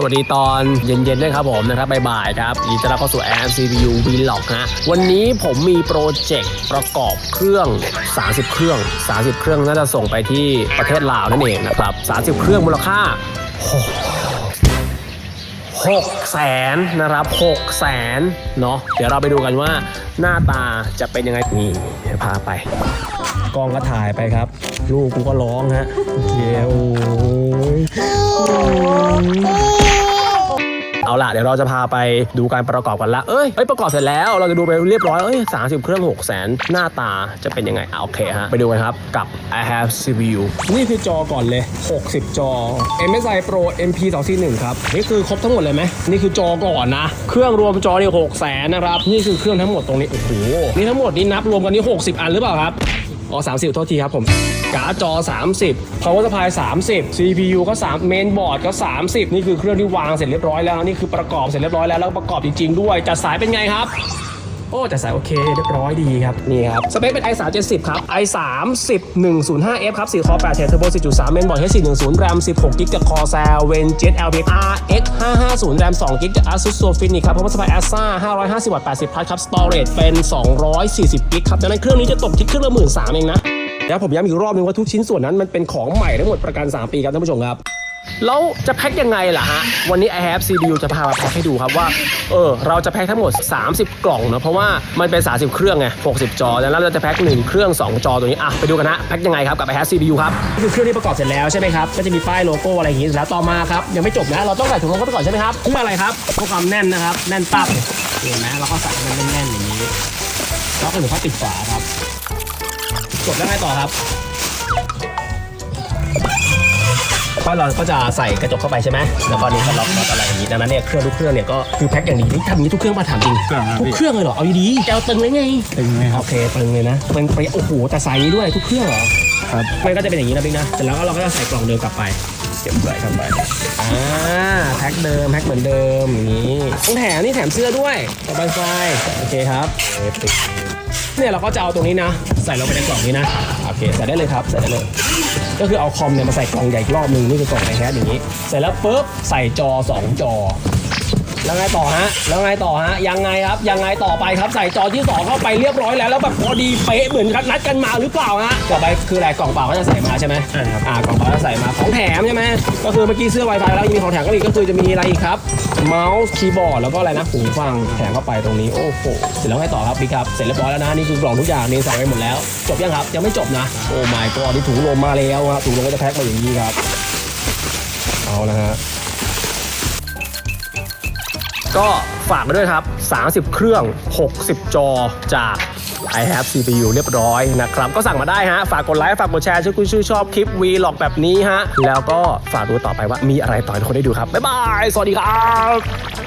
สวัสดีตอนเย็นๆด้วยครับผมนะครับบ่ายๆครับยินดีต้อนรับเข้าสู่ Air CPU Vlog ฮะวันนี้ผมมีโปรเจกต์ประกอบเครื่อง 30 เครื่อง 30 เครื่องน่าจะส่งไปที่ประเทศลาวนั่นเองนะครับ 30 เครื่องมูลค่าหกแสนนะครับหกแสนเนาะเดี๋ยวเราไปดูกันว่าหน้าตาจะเป็นยังไงนี่พาไปกล้องก็ถ่ายไปครับ ลูกกูก็ร้องฮะเย้โอ้ย ล่ะเดี๋ยวเราจะพาไปดูการประกอบกันละเอ้ยประกอบเสร็จแล้วเราจะดูไปเรียบร้อยเอ้ย30เครื่อง6แสนหน้าตาจะเป็นยังไงอะโอเคฮะ ไปดูกันครับกับ I have CPU นี่คือจอก่อนเลย 60 จอ MSI Pro MP 2 4 1ครับ นี่คือครบทั้งหมดเลยไหมนี่คือจอก่อนนะ เครื่องรวมจอนี่6แสนนะครับ นี่คือเครื่องทั้งหมดตรงนี้ โอ้โห นี่ทั้งหมดนี่นับรวมกันนี่ 60 อันหรือเปล่าครับ อ๋อ30 โทษทีครับผม การ์ดจอ 30 power supply 30 CPU ก็3 main board ก็ 30 นี่คือเครื่องที่วางเสร็จเรียบร้อยแล้ว นี่คือประกอบเสร็จเรียบร้อยแล้วแล้วประกอบจริงๆด้วยจัดสายเป็นไงครับ โอ้จัดสายโอเคเรียบร้อยดีครับ นี่ครับ สเปคเป็น i 3 7 0ครับ i 3 0 105 f ครับ4คอ8เทอร์โบ4.3 main board H410 RAM 16กิกจาก Corsair Vengeance LPX RX 550 RAM 2กิกจาก Asus Zofinic ครับ power supply ASA 550วัตต์80พัทครับ storage เป็น 240กิกครับดังนั้นเครื่องนี้จะตกที่เครื่องละหมื่นสามเองนะแล้วผมย้ำอีกรอบนึงว่าทุกชิ้นส่วนนั้นมันเป็นของใหม่ทั้งหมดประกัน 3 ปีครับท่านผู้ชมครับ แล้วจะแพ็คยังไงล่ะฮะ วันนี้ i have CPU จะพามาแพ็คให้ดูครับว่า เออ เราจะแพ็คทั้งหมด 30 กล่องเนอะเพราะว่ามันเป็น 30 เครื่องไง 60 จอ แล้วเราจะแพ็ค1เครื่อง 2 จอตัวนี้ อะ ไปดูกันฮะ แพ็คยังไงครับกับ i have CPU ครับนี่คือเครื่องที่ประกอบเสร็จแล้วใช่ไหมครับ ก็จะมีป้ายโลโก้อะไรอย่างงี้แล้วต่อมาครับ ยังไม่จบนะ เราต้องใส่ถุงลมเข้าไปก่อนใช่ไหมครับเพื่ออะไรครับเพื่อความแน่นนะครับ แน่นปั๊บเห็นไหมเราก็ใส่ให้มันแน่นๆอย่างนี้ แล้วก็ถึงค่อยปิดฝาครับ จบแล้วไงต่อครับ ก็เราก็จะใส่กระจกเข้าไปใช่ไหมแล้วก็นี่ก็ล็อกน็อตอะไรอย่างนี้ดังนั้นเนี่ยเครื่องทุกเครื่องเนี่ยก็คือแพ็คอย่างดีนี่ทำอย่างนี้ทุกเครื่องมาถามจริงเครื่องครับทุกพี่ เครื่องเลยเหรอเอาดีๆจะเอาตึงเลยไงตึงไหมครัโอบเคตึงเลยนะเป็นไปโอ้โหแต่ใส่นี้ด้วยทุกเครื่องเหรอครับมันก็จะเป็นอย่างนี้นะบิ๊กนะเสร็จแล้วก็เราก็จะใส่กล่องเดิมกลับไป เก็บใส่เข้าไปอ่าแพ็คเดิมแพ็คเหมือนเดิมอย่างนี้ต้องแถมนี่แถมเสื้อด้วยสบายไฟโอเคครับเเนี่ยเราก็จะเอาตรงนี้นะ ใส่ลงไปในกล่องนี้นะโอเคใส่ได้เลยครับใส่ได้เลย ก็คือเอาคอมเนี่ยมาใส่กล่องใหญ่อีกรอบหนึงนี่คือกล่องไอแคสอย่างนี้ เสร็จแล้วปุ๊บใส่จอ 2 จอ แล้วไงต่อฮะ แล้วไงต่อฮะ ยังไงครับ ยังไงต่อไปครับ ใส่จอที่ 2 เข้าไปเรียบร้อยแล้ว แล้วแบบพอดีเป๊ะเหมือนกันนัดกันมาหรือเปล่าฮะต่อไปคืออะไรกล่องเปล่าก็จะใส่มาใช่ไหมใช่ครับ อ่ากล่องเปล่าจะใส่มาของแถมใช่ไหมก็คือเมื่อกี้เสื้อ Wi-Fi แล้วยังมีของแถมก็อีกก็คือจะมีอะไรอีกครับเมาส์คีย์บอร์ดแล้วก็อะไรนะหูฟังแถมเข้าไปตรงนี้โอ้โหเสร็จแล้วไงต่อครับพี่ครับเสร็จเรียบร้อยแล้วนะนี่คือกล่องทุกอย่างนี่สั่งไปหมดแล้ว จบยังครับยังไม่จบนะโอ้ my god นี่ถุงลมมาแล้วครับถุงลมก็จะแพ็คมาอย่างนี้ครับเอาละฮะ ก็ฝากไปด้วยครับ 30 เครื่อง 60 จอจาก i have CPU เรียบร้อยนะครับ ก็สั่งมาได้ฮะ ฝากกดไลค์ ฝากกดแชร์ช่วยคุณชื่อชอบคลิปวีล็อกแบบนี้ฮะ แล้วก็ฝากดูต่อไปว่ามีอะไรต่อให้คนได้ดูครับ บ๊ายบาย สวัสดีครับ